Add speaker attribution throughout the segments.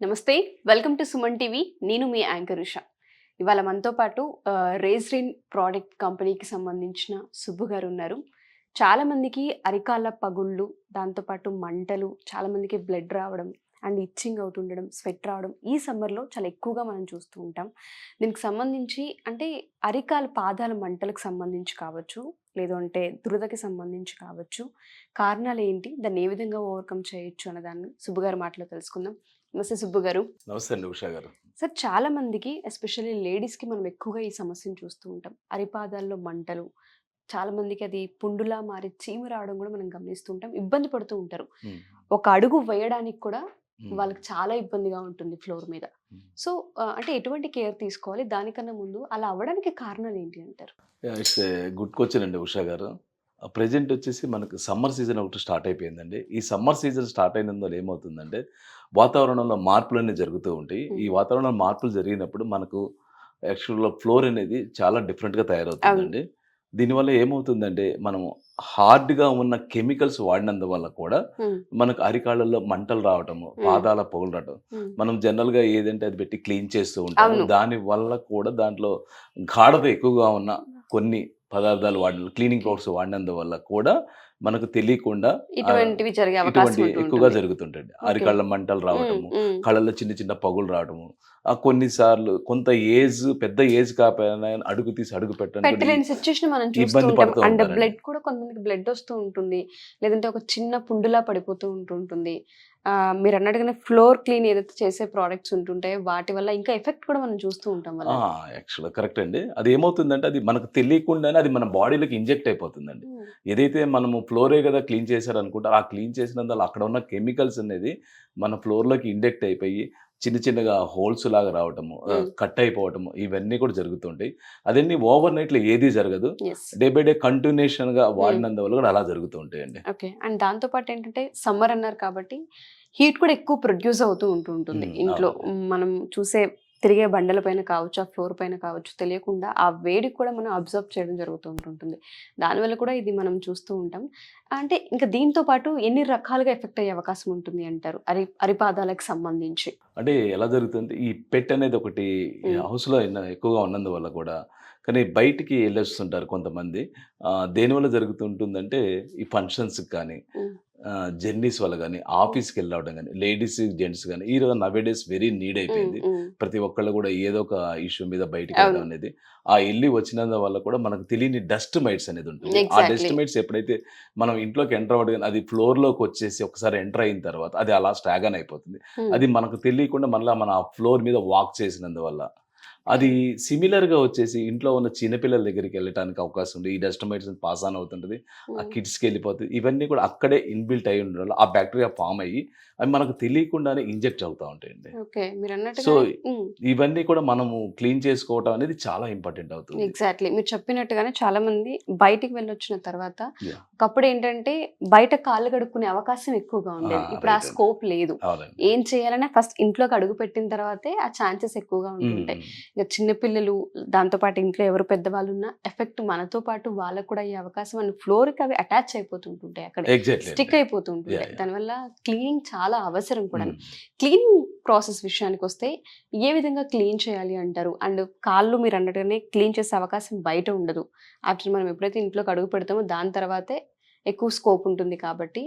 Speaker 1: నమస్తే welcome to Suman TV. నేను మీ anchor Usha. ఇవాళ మనతో పాటు రేజ్రిన్ ప్రోడక్ట్ కంపెనీకి సంబంధించిన సుబ్బు గారు ఉన్నారు. చాలామందికి అరికాల అరికాళ్ళ పగుళ్ళు దాంతోపాటు మంటలు చాలామందికి బ్లడ్ రావడం అండ్ ఇచ్చింగ్ అవుతుండడం స్వెట్ రావడం ఈ సమ్మర్లో చాలా ఎక్కువగా మనం చూస్తూ ఉంటాం. దీనికి సంబంధించి అంటే అరికాల పాదాల మంటలకు సంబంధించి కావచ్చు లేదంటే దురదకి సంబంధించి కావచ్చు కారణాలు ఏంటి దాన్ని ఏ విధంగా ఓవర్కమ్ చేయొచ్చు అన్న దాన్ని సుబ్బు గారి మాటలో తెలుసుకుందాం. నమస్తే సుబ్బు గారు.
Speaker 2: నమస్తే అండి ఉషా గారు.
Speaker 1: సార్ చాలా మందికి ఎస్పెషల్లీ లేడీస్కి మనం ఎక్కువగా ఈ సమస్యను చూస్తూ ఉంటాం. అరిపాదాల్లో మంటలు చాలా మందికి అది పుండులా మారి చీము రావడం కూడా మనం గమనిస్తూ ఉంటాం. ఇబ్బంది పడుతూ ఉంటారు. ఒక అడుగు వేయడానికి కూడా వాళ్ళకి చాలా ఇబ్బందిగా ఉంటుంది ఫ్లోర్ మీద. సో అంటే ఎటువంటి కేర్ తీసుకోవాలి? దానికన్నా ముందు అలా అవ్వడానికి కారణాలు ఏంటి అంటారు?
Speaker 2: ఇట్స్ గుడ్ క్వశ్చన్ అండి ఉషా గారు. ప్రజెంట్ వచ్చేసి మనకు సమ్మర్ సీజన్ ఒకటి స్టార్ట్ అయిపోయిందండి. ఈ సమ్మర్ సీజన్ స్టార్ట్ అయినందువల్ల ఏమవుతుందంటే వాతావరణంలో మార్పులు అనేవి జరుగుతూ ఉంటాయి. ఈ. వాతావరణంలో మార్పులు జరిగినప్పుడు మనకు యాక్చువల్గా ఫ్లోర్ అనేది చాలా డిఫరెంట్గా తయారవుతుందండి. దీనివల్ల ఏమవుతుందంటే మనం హార్డ్గా ఉన్న కెమికల్స్ వాడినందువల్ల కూడా మనకు అరికాళ్ళల్లో మంటలు రావటము పాదాల పొగలు రావటం మనం జనరల్గా ఏదంటే అది పెట్టి క్లీన్ చేస్తూ ఉంటాము.
Speaker 1: అవును.
Speaker 2: దాని వల్ల కూడా దాంట్లో గాఢత ఎక్కువగా ఉన్న కొన్ని పదార్థాలు వాడిన క్లీనింగ్ పౌడర్స్ వాడినందువల్ల కూడా మనకు తెలియకుండా
Speaker 1: ఇటువంటివి జరిగే అవకాశం
Speaker 2: ఇటువంటి ఎక్కువగా. జరుగుతుంటుంది అరికాళ్ళ మంటలు రావటము. కళ్ళల్లో చిన్న చిన్న పగులు రావటము ఆ కొన్నిసార్లు కొంత ఏజ్ పెద్ద ఏజ్ కాకపోయినా అడుగు తీసి అడుగు పెట్టండి ఇబ్బంది
Speaker 1: అండ్. బ్లడ్ కూడా కొంతమందికి బ్లడ్ వస్తూ ఉంటుంది లేదంటే ఒక చిన్న పుండులా పడిపోతూ ఉంటుంటుంది మీరు అన్నట్టుగానే ఫ్లోర్ క్లీన్ ఏదైతే చేసే ప్రోడక్ట్స్ ఉంటుంటాయో వాటి వల్ల ఇంకా ఎఫెక్ట్ కూడా మనం చూస్తూ ఉంటాం వల్ల
Speaker 2: యాక్చువల్గా కరెక్ట్ అండి. అది ఏమవుతుందంటే అది మనకు తెలియకుండానే అది మన బాడీలోకి ఇంజెక్ట్ అయిపోతుందండి. ఏదైతే మనము ఫ్లోరే కదా క్లీన్ చేశారు అనుకుంటారు ఆ క్లీన్ చేసినందువల్ల అక్కడ ఉన్న కెమికల్స్ అనేది మన ఫ్లోర్లోకి ఇండెక్ట్ అయిపోయి చిన్న చిన్నగా హోల్స్ లాగా రావటము. కట్ అయిపోవటము ఇవన్నీ కూడా జరుగుతుంటాయి. అదన్నీ ఓవర్ నైట్లో ఏది జరగదు. డే బై డే కంటిన్యూషన్గా వాడినందువల్ల కూడా అలా జరుగుతూ ఉంటాయండి
Speaker 1: ఓకే. అండ్ దాంతో పాటు ఏంటంటే సమ్మర్ అన్నారు కాబట్టి హీట్ కూడా ఎక్కువ ప్రొడ్యూస్ అవుతూ ఉంటూ ఉంటుంది
Speaker 2: మ్మ్,
Speaker 1: ఇంట్లో. మనం చూసే తిరిగే బండల పైన కావచ్చు ఆ ఫ్లోర్ పైన కావచ్చు తెలియకుండా ఆ వేడి కూడా మనం అబ్జర్వ్ చేయడం జరుగుతూ ఉంటుంటుంది. దానివల్ల కూడా ఇది మనం చూస్తూ ఉంటాం. అంటే ఇంకా దీంతో పాటు ఎన్ని రకాలుగా ఎఫెక్ట్ అయ్యే అవకాశం ఉంటుంది అంటారు? అరి అరిపాదాలకు సంబంధించి.
Speaker 2: అంటే ఎలా జరుగుతుంది ఈ పెట్ అనేది ఒకటి. హౌస్లో ఎక్కువగా ఉన్నందువల్ల కూడా కానీ బయటికి వెళ్ళొస్తుంటారు కొంతమంది. ఆ, దేనివల్ల జరుగుతుంటుందంటే ఈ ఫంక్షన్స్కి కానీ. జర్నీస్ వల్ల కానీ ఆఫీస్కి వెళ్ళవడం కానీ లేడీస్ జెంట్స్ కానీ ఈ రోజు నవే డేస్ వెరీ నీడ్ అయిపోయింది. ప్రతి ఒక్కళ్ళు కూడా ఏదో ఒక ఇష్యూ మీద బయటికి. వెళ్ళడం అనేది ఆ వెళ్ళి వచ్చినందు వల్ల కూడా మనకు తెలియని డస్ట్ మైట్స్ అనేది ఉంటుంది ఆ. డస్ట్ మైట్స్ ఎప్పుడైతే మనం ఇంట్లోకి ఎంటర్ అవ్వడం అది ఫ్లోర్లోకి వచ్చేసి ఒకసారి ఎంటర్ అయిన తర్వాత అది అలా స్టాగన్ అయిపోతుంది. అది మనకు తెలియకుండా మళ్ళీ మన ఫ్లోర్ మీద వాక్ చేసినందువల్ల అది సిమిలర్గా వచ్చేసి ఇంట్లో ఉన్న చిన్నపిల్లల దగ్గరికి వెళ్ళడానికి అవకాశం ఉంది. ఈ డస్ట్ మైట్స్ పాస్ ఆన్ అవుతుంటుంది. ఆ. కిడ్స్కి వెళ్ళిపోతుంది. ఇవన్నీ కూడా అక్కడే ఇన్బిల్ట్ అయి ఉండడం ఆ బ్యాక్టీరియా ఫామ్ అయ్యి అవి మనకు తెలియకుండానే ఇంజెక్ట్ అవుతూ ఉంటాయండి.
Speaker 1: ఓకే. మీరు
Speaker 2: సో ఇవన్నీ కూడా మనము క్లీన్ చేసుకోవటం అనేది చాలా ఇంపార్టెంట్ అవుతుంది.
Speaker 1: ఎగ్జాక్ట్లీ మీరు చెప్పినట్టుగానే చాలా మంది బయటికి వెళ్ళొచ్చిన తర్వాత. ఒకప్పుడు ఏంటంటే బయట కాళ్ళు కడుక్కునే అవకాశం ఎక్కువగా ఉండేది. ఇప్పుడు ఆ. స్కోప్ లేదు. ఏం చేయాలన్నా ఫస్ట్ ఇంట్లోకి అడుగు పెట్టిన తర్వాతే ఆ ఛాన్సెస్ ఎక్కువగా ఉంటుంటాయి. ఇక చిన్నపిల్లలు దాంతో పాటు ఇంట్లో ఎవరు పెద్దవాళ్ళు ఉన్నా ఎఫెక్ట్ మనతో పాటు వాళ్ళకు కూడా అయ్యే అవకాశం అండ్ ఫ్లోర్కి అవి అటాచ్ అయిపోతుంటుంటాయి అక్కడ. Stick
Speaker 2: yeah.
Speaker 1: దానివల్ల క్లీనింగ్ చాలా అవసరం కూడా
Speaker 2: Hmm.
Speaker 1: క్లీనింగ్ ప్రాసెస్ విషయానికి వస్తే ఏ విధంగా క్లీన్ చేయాలి అంటారు? అండ్ కాళ్ళు మీరు అన్నట్టుగానే క్లీన్ చేసే అవకాశం బయట ఉండదు. ఆఫ్టర్ మనం ఎప్పుడైతే ఇంట్లోకి అడుగు పెడతామో దాని తర్వాతే ఎక్కువ స్కోప్ ఉంటుంది కాబట్టి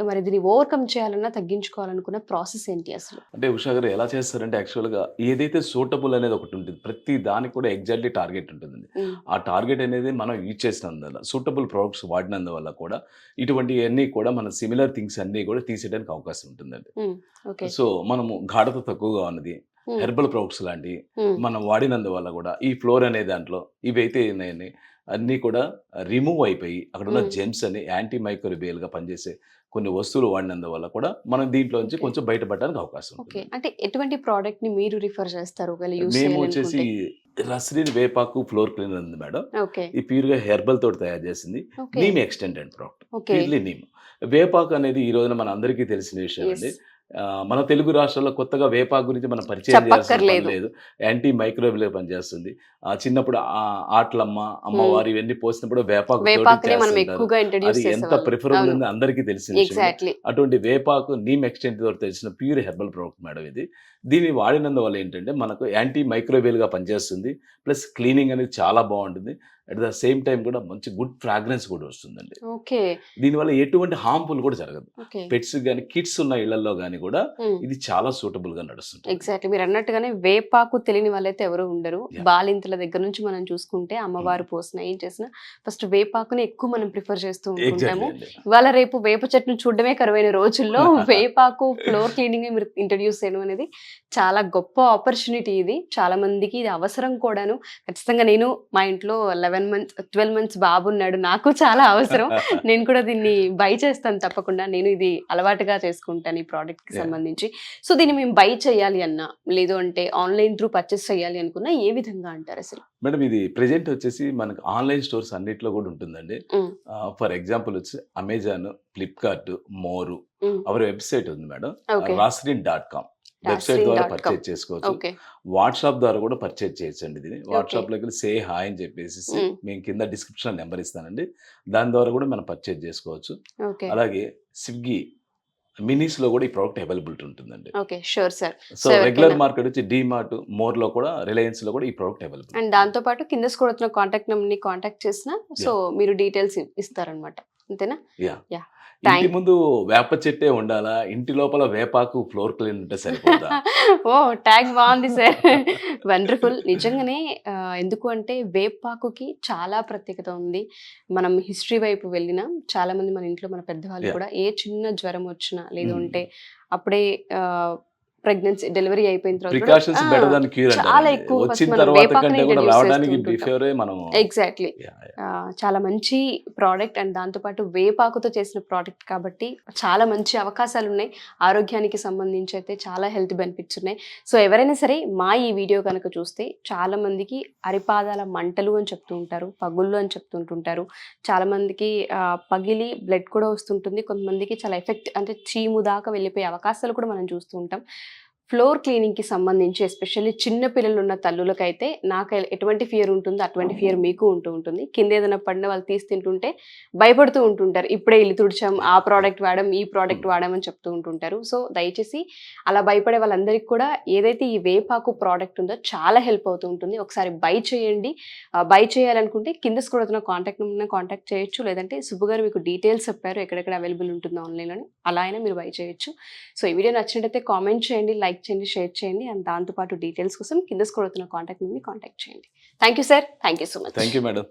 Speaker 1: మరి దీన్ని ఓవర్కమ్ చేయాలన్నా తగ్గించుకోవాలనుకున్న ప్రాసెస్ ఏంటి అసలు?
Speaker 2: అంటే ఉషా గారు ఎలా చేస్తారంటే యాక్చువల్గా ఏదైతే సూటబుల్ అనేది ఒకటి ఉంటుంది ప్రతి దానికి కూడా ఎగ్జాక్ట్లీ టార్గెట్ ఉంటుంది ఆ టార్గెట్ అనేది మనం యూజ్ చేసినందువల్ల సూటబుల్ ప్రొడక్ట్స్ వాడినందువల్ల కూడా ఇటువంటివన్నీ కూడా మన సిమిలర్ థింగ్స్ అన్నీ కూడా తీసేయడానికి అవకాశం ఉంటుందండి. సో మనము గాఢత తక్కువగా ఉన్నది హెర్బల్ ప్రొడక్ట్స్
Speaker 1: ఉమ్,
Speaker 2: మనం వాడినందువల్ల కూడా ఈ ఫ్లోర్ అనే దాంట్లో ఇవైతే ఉన్నాయని అన్నీ కూడా రిమూవ్ అయిపోయి అక్కడ ఉన్న. జెమ్స్ అని యాంటీ మైక్రోబియల్గా పనిచేసే కొన్ని వస్తువులు వాడినందువల్ల కూడా మనం దీంట్లో నుంచి. కొంచెం బయటపడడానికి అవకాశం
Speaker 1: ఓకే.
Speaker 2: ఉంటుంది
Speaker 1: అంటే ఎటువంటి ప్రోడక్ట్ని మీరు రిఫర్ చేస్తారు
Speaker 2: మేము వచ్చేసి రస్రీన్ వేపాకు ఫ్లోర్ క్లీనర్ ఉంది మేడం. ఈ ప్యూర్గా హెర్బల్ తోటి తయారు చేసింది నీమ్ ఎక్స్టెండెడ్ ప్రోడక్ట్ నీమ్. వేపాకు అనేది ఈ రోజున మన అందరికీ తెలిసిన విషయం అండి. మన తెలుగు రాష్ట్రాల్లో కొత్తగా వేపాకు గురించి మనం పరిచయం చేయాల్సిన. లేదు. యాంటీ మైక్రోవేవ్ పనిచేస్తుంది. ఆ, చిన్నప్పుడు ఆ ఆటలమ్మ అమ్మవారు ఇవన్నీ పోసినప్పుడు వేపాకు అది ఎంత ప్రిఫరబుల్ ఉంది అందరికీ
Speaker 1: ఎగ్జాక్ట్లీ
Speaker 2: అటువంటి వేపాకు నీమ్ ఎక్స్టెంట్ ద్వారా తెలిసిన ప్యూర్ హెర్బల్ ప్రోడక్ట్ మేడం ఇది. దీన్ని వాడినందువల్ల ఏంటంటే మనకు యాంటీ మైక్రోవేవ్గా పనిచేస్తుంది. ప్లస్ క్లీనింగ్ అనేది చాలా బాగుంటుంది. అట్ ద సేమ్ టైం కూడా మంచి గుడ్ ఫ్రాగ్రెన్స్ కూడా వస్తుందండి.
Speaker 1: ఓకే.
Speaker 2: దీనివల్ల ఎటువంటి హార్మ్ఫుల్ కూడా జరగదు.
Speaker 1: ఓకే.
Speaker 2: పెట్స్ కానీ కిడ్స్ ఉన్న ఇళ్ళలో కానీ కూడా ఇది చాలా సూటబుల్గా నడుస్తుంది
Speaker 1: ఎగ్జాక్ట్లీ. మీరు అన్నట్టుగానే వేపాకు తెలియని వాళ్ళైతే ఎవరు ఉండరు. బాలింతల దగ్గర నుంచి మనం చూసుకుంటే అమ్మవారు పోసిన ఏం చేసినా ఫస్ట్ వేపాకుని ఎక్కువ మనం ప్రిఫర్ చేస్తూ
Speaker 2: ఎగ్జాక్ట్లీ
Speaker 1: ఇవాళ రేపు వేప చెట్టును చూడడమే కరువైన రోజుల్లో వేపాకు ఫ్లోర్ క్లీనింగ్ మీరు ఇంట్రడ్యూస్ చేయడం అనేది చాలా గొప్ప ఆపర్చునిటీ ఇది. చాలా మందికి ఇది అవసరం కూడాను. ఖచ్చితంగా నేను మా ఇంట్లో లెవెన్ మంత్స్ ట్వెల్వ్ మంత్స్ బాబు ఉన్నాడు నాకు చాలా అవసరం. నేను కూడా దీన్ని బై చేస్తాను తప్పకుండా. నేను ఇది అలవాటుగా చేసుకుంటాను ఈ ప్రోడక్ట్కి
Speaker 2: Yeah.
Speaker 1: సంబంధించి. సో దీన్ని మేము బై చేయాలి అన్నా లేదు అంటే ఆన్లైన్ త్రూ పర్చేస్ చేయాలి అనుకున్నా ఏ విధంగా అంటారు అసలు?
Speaker 2: మేడం ఇది ప్రెజెంట్ వచ్చేసి మనకు ఆన్లైన్ స్టోర్స్ అన్నిట్లో కూడా ఉంటుందండి. ఫర్ ఎగ్జాంపుల్ వచ్చి Amazon Flipkart More. Our website ఉంది మేడం. రాస్రిన్ డాట్ కామ్ వెబ్సైట్ ద్వారా పర్చేజ్ చేసుకోవచ్చు. వాట్సాప్ ద్వారా కూడా పర్చేజ్ చేయొచ్చండి దీన్ని. వాట్సాప్లోకి సే హాయ్ అని చెప్పేసి
Speaker 1: Mm.
Speaker 2: మేము కింద డిస్క్రిప్షన్ నెంబర్ ఇస్తానండి. దాని ద్వారా కూడా మనం పర్చేజ్ చేసుకోవచ్చు. అలాగే స్విగ్గీ మినీస్లో కూడా ఈ ప్రోడక్ట్ అవైలబిలిటీ ఉంటుందండి.
Speaker 1: Okay sure sir
Speaker 2: so regular market వచ్చి డిమార్ట్ మోర్లో కూడా రిలయన్స్లో కూడా ఈ ప్రోడక్ట్ అవైలబుల్
Speaker 1: అండ్ దాంతో పాటు కింద స్కూడుతున్న కాంటాక్ట్ నెంబర్ని కాంటాక్ట్ చేసిన సో మీరు డీటెయిల్స్ ఇస్తారనమాట అంతేనా?
Speaker 2: యా. ఇంటి ముందు వేప చెట్టే ఉండాలా? ఇంటి లోపల వేపాకు ఫ్లోర్ క్లీన్ ఉంటే సరిపోతా
Speaker 1: ఓ ట్యాగ్ బాగుంది సార్. వండర్ఫుల్. నిజంగానే ఎందుకు అంటే వేపాకుకి చాలా ప్రత్యేకత ఉంది. మనం హిస్టరీ వైపు వెళ్ళినా చాలా మంది మన ఇంట్లో మన పెద్దవాళ్ళు. కూడా ఏ చిన్న జ్వరం వచ్చినా లేదు. అంటే అప్పుడే ప్రెగ్నెన్సీ డెలివరీ అయిపోయిన తర్వాత
Speaker 2: ప్రికాషన్స్ బెటర్ దాన్ క్యూర్
Speaker 1: చాలా ఎక్కువ first
Speaker 2: వచ్చిన
Speaker 1: మనం
Speaker 2: తర్వాత
Speaker 1: వేపాకుని
Speaker 2: కంటే కూడా
Speaker 1: introduce
Speaker 2: రావడానికి
Speaker 1: చేస్తూ ఉంటాం.
Speaker 2: బిఫోరే మనం
Speaker 1: ఎగ్జాక్ట్లీ చాలా మంచి ప్రోడక్ట్ అండ్ దాంతోపాటు వేపాకుతో చేసిన ప్రోడక్ట్ కాబట్టి చాలా మంచి అవకాశాలు ఉన్నాయి. ఆరోగ్యానికి సంబంధించి అయితే చాలా హెల్త్ బెనిఫిట్స్ ఉన్నాయి. సో ఎవరైనా సరే మా ఈ వీడియో కనుక చూస్తే చాలా మందికి అరిపాదాల మంటలు అని చెప్తూ ఉంటారు పగుళ్ళు అని చెప్తుంటుంటారు చాలా మందికి పగిలి బ్లడ్ కూడా వస్తుంటుంది. కొంతమందికి చాలా ఎఫెక్ట్ అంటే చీము దాకా వెళ్ళిపోయే అవకాశాలు కూడా మనం చూస్తూ ఉంటాం. ఫ్లోర్ క్లీనింగ్కి సంబంధించి ఎస్పెషల్లీ చిన్న పిల్లలు ఉన్న తల్లులకైతే నాకు ఎటువంటి ఫియర్ ఉంటుందో అటువంటి ఫియర్ మీకు ఉంటూ ఉంటుంది. కింద ఏదైనా పడిన వాళ్ళు తీసి తింటుంటే భయపడుతూ ఉంటుంటారు. ఇప్పుడే ఇల్లు తుడిచాం ఆ ప్రోడక్ట్ వాడాం ఈ ప్రోడక్ట్ వాడామని చెప్తూ ఉంటుంటారు. సో దయచేసి అలా భయపడే వాళ్ళందరికీ కూడా ఏదైతే ఈ వేపాకు ప్రోడక్ట్ ఉందో చాలా హెల్ప్ అవుతూ ఉంటుంది. ఒకసారి బై చేయండి. బై చేయాలనుకుంటే కింద స్కూడుతున్న కాంటాక్ట్ నెంబర్ కాంటాక్ట్ చేయొచ్చు. లేదంటే సుబ్బు గారు మీకు డీటెయిల్స్ చెప్పారు ఎక్కడెక్కడ అవైలబుల్ ఉంటుందో ఆన్లైన్లో అలా అయినా మీరు బై చేయొచ్చు. సో ఈ వీడియో నచ్చినట్టయితే కామెంట్ చేయండి లైక్ చేయండి షేర్ చేయండి అండ్ దాంతోపాటు డీటెయిల్స్ కోసం కింద స్కూడుతున్న కాంటాక్ట్ నుండి కాంటాక్ట్ చేయండి. Thank you sir. Thank you so much.
Speaker 2: Thank you madam.